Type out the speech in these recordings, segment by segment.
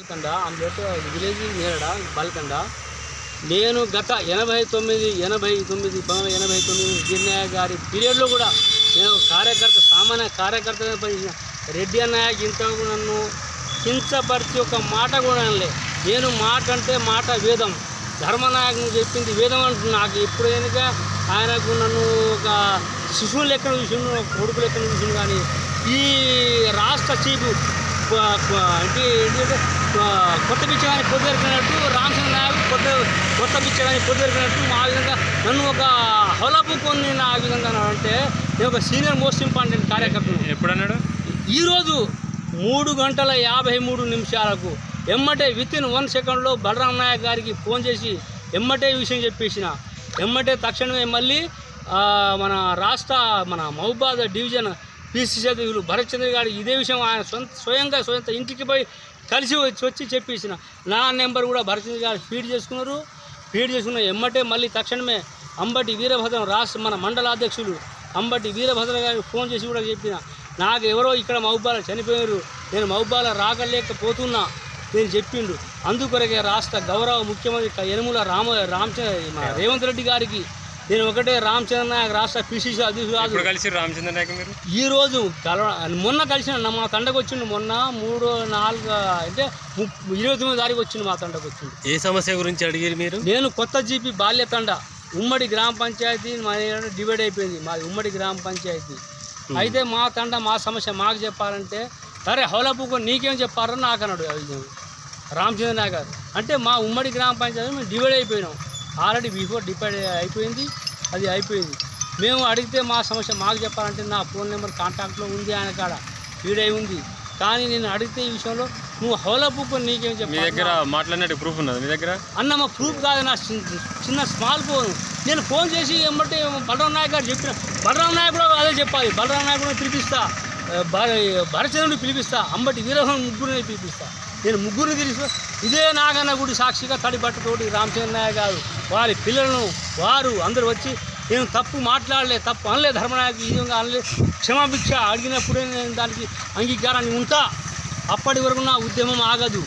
బాల్కండ అందులో విలేజ్ నేరడ? బాల్కండ. నేను గత ఎనభై తొమ్మిది ఎనభై తొమ్మిది పంతొమ్మిది ఎనభై తొమ్మిది గిరినాయ గారి పీరియడ్లో కూడా నేను కార్యకర్త సామాన్య కార్యకర్తగా పనిచేసిన రెడ్డి అన్నయ్య ఇంతవరకు నన్ను కించపరిచి ఒక మాట కూడా అనలే. నేను మాట అంటే మాట వేదం. ధర్మనాయకుని చెప్పింది వేదం అంటున్నా. నాకు ఎప్పుడైనా ఆయనకు నన్ను ఒక శిశువు లెక్కన చూసిండు ఒక కొడుకు లెక్కన చూసిండు కానీ ఈ రాష్ట్ర చీఫ్ అంటే ఏంటంటే కొత్త పిచ్చగాని పొద్దురికినట్టు రామచంద్ర నాయకు కొత్త కొత్త పిచ్చగాని పొద్దురికినట్టు ఆ విధంగా నన్ను ఒక హొలపు కొన్ని నా విధంగా అంటే నేను ఒక సీనియర్ మోస్ట్ ఇంపార్టెంట్ కార్యకర్తను. ఎప్పుడన్నాడు? ఈరోజు మూడు గంటల యాభై మూడు నిమిషాలకు ఎమ్మటే విత్ ఇన్ వన్ సెకండ్లో బలరాం నాయక్ గారికి ఫోన్ చేసి ఎమ్మటే విషయం చెప్పేసిన. ఎమ్మటే తక్షణమే మళ్ళీ మన రాష్ట్ర మన మహబాద్ డివిజన్ పిసిసి అధ్యక్షులు భరత్ చంద్ర గారికి ఇదే విషయం ఆయన సొంత స్వయంగా సొంత ఇంటికి పోయి కలిసి వచ్చి వచ్చి చెప్పేసిన. నా నెంబర్ కూడా భరత్ గారు ఫీడ్ చేసుకున్నారు. ఫీడ్ చేసుకున్న ఎమ్మటే మళ్ళీ తక్షణమే అంబటి వీరభద్రం రాష్ట్ర మన మండల అధ్యక్షులు అంబటి వీరభద్ర గారికి ఫోన్ చేసి కూడా చెప్పిన. నాకు ఎవరో ఇక్కడ మహబాల చనిపోయారు. నేను మహబాల రాగలేకపోతున్నా నేను చెప్పిండు. అందుకొరకే రాష్ట్ర గౌరవ ముఖ్యమంత్రి యనుముల యనుమల రామ రామచంద్ర రేవంత్ రెడ్డి గారికి నేను ఒకటే రామచంద్ర నాయక్ రాష్ట్ర పిసిసి అధ్యక్షుడు కలిసి రామచంద్ర నాయక్ మీరు? ఈ రోజు కల మొన్న కలిసిన మా తండకు వచ్చిండు మొన్న మూడు నాలుగు అంటే ఇరవై తొమ్మిది తారీఖు వచ్చిండు మా తండకు వచ్చిండు. ఏ సమస్య గురించి అడిగారు మీరు? నేను కొత్త జీపీ బాల్య తండ ఉమ్మడి గ్రామ పంచాయతీ మా డివైడ్ అయిపోయింది మాది ఉమ్మడి గ్రామ పంచాయతీ. అయితే మా తండ మా సమస్య మాకు చెప్పాలంటే సరే హౌలపుకు నీకేం చెప్పారని నాకు అన్నాడు రామచంద్ర నాయక్ గారు. అంటే మా ఉమ్మడి గ్రామ పంచాయతీ మేము డివైడ్ అయిపోయినాం. ఆల్రెడీ బిఫోర్ డివైడ్ అయిపోయింది అది అయిపోయింది. మేము అడిగితే మా సమస్య మాకు చెప్పాలంటే నా ఫోన్ నెంబర్ కాంటాక్ట్లో ఉంది ఆయన కాడ అయి ఉంది. కానీ నేను అడిగితే ఈ విషయంలో నువ్వు హౌలపుకు నీకేం మీ చెప్పారు దగ్గర మాట్లాడినట్టు ప్రూఫ్ ఉన్నది మీ దగ్గర? అన్న మా ప్రూఫ్ కాదు నా చిన్న- స్మాల్ ఫోన్. నేను ఫోన్ చేసి ఏమంటే బలరాం నాయక్ గారు చెప్పిన బలరాం నాయక్ కూడా అదే చెప్పాలి. బలరాం నాయక్ కూడా పిలిపిస్తా భరచంద్రుడిని పిలిపిస్తా అంబటి వీరభద్రం ముగ్గురిని పిలిపిస్తా. నేను ముగ్గురిని పిలిపిస్తా ఇదే నాగన్న గుడి సాక్షిగా తడిబట్టతోటి రామచంద్ర నాయక్ గారు వారి పిల్లలను వారు అందరూ వచ్చి నేను తప్పు మాట్లాడలే తప్పు అనలే ధర్మనాయకు ఈ విధంగా అనలే క్షమాభిక్ష అడిగినప్పుడే నేను దానికి అంగీకారాన్ని ఉంటా. అప్పటి వరకు నా ఉద్యమం ఆగదు.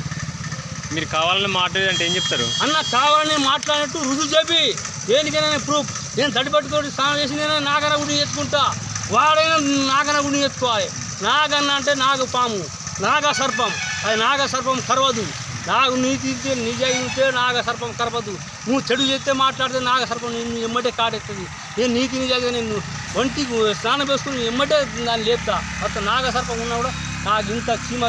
మీరు కావాలని మాట్లాడంటే ఏం చెప్తారు? అన్న కావాలని మాట్లాడినట్టు రుజువు చెప్పి దేనికైనా నేను ప్రూఫ్. నేను తడిపట్టుకోటి స్నానం చేసి నేను నాగన గుడిని ఎత్తుకుంటా. వాడైనా నాగన గుడిని ఎత్తుకోవాలి. నాగన్న అంటే నాగ పాము నాగ సర్పం. అది నాగ సర్పం కరవదు నాగు నీతి ఇస్తే నాగ సర్పం కరవదు నువ్వు చెడు చేస్తే మాట్లాడితే నాగ సర్పం నిన్ను ఎమ్మటే కాటెత్తది నేను నీతి నిజాయిగా నేను ఒంటికి స్నానం వేసుకుని ఎమ్మటే దాన్ని లేపుతా. నాగ సర్పం ఉన్నా కూడా నాకు ఇంత చీమ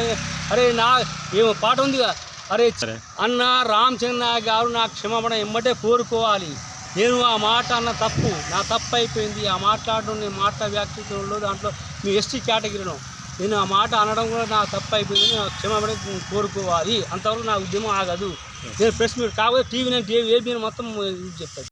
అరే నా ఏమో పాట ఉందిగా అరే. అన్న రామచంద్ర గారు నా క్షమాపణ ఎమ్మటే కోరుకోవాలి. నేను ఆ మాట అన్న తప్పు. నా తప్పు అయిపోయింది. ఆ మాట్లాడడం నేను మాట వ్యాఖ్యలో దాంట్లో మీ ఎస్టీ కేటగిరీలో నేను ఆ మాట అనడం కూడా నా తప్పు అయిపోయింది క్షమాపణ కోరుకోవాలి. అంతవరకు నా ఉద్యమం ఆగదు. నేను ప్రెస్ మీట్ కాకపోతే టీవీ నేను టీవీ ఏబీ మొత్తం చెప్తాను.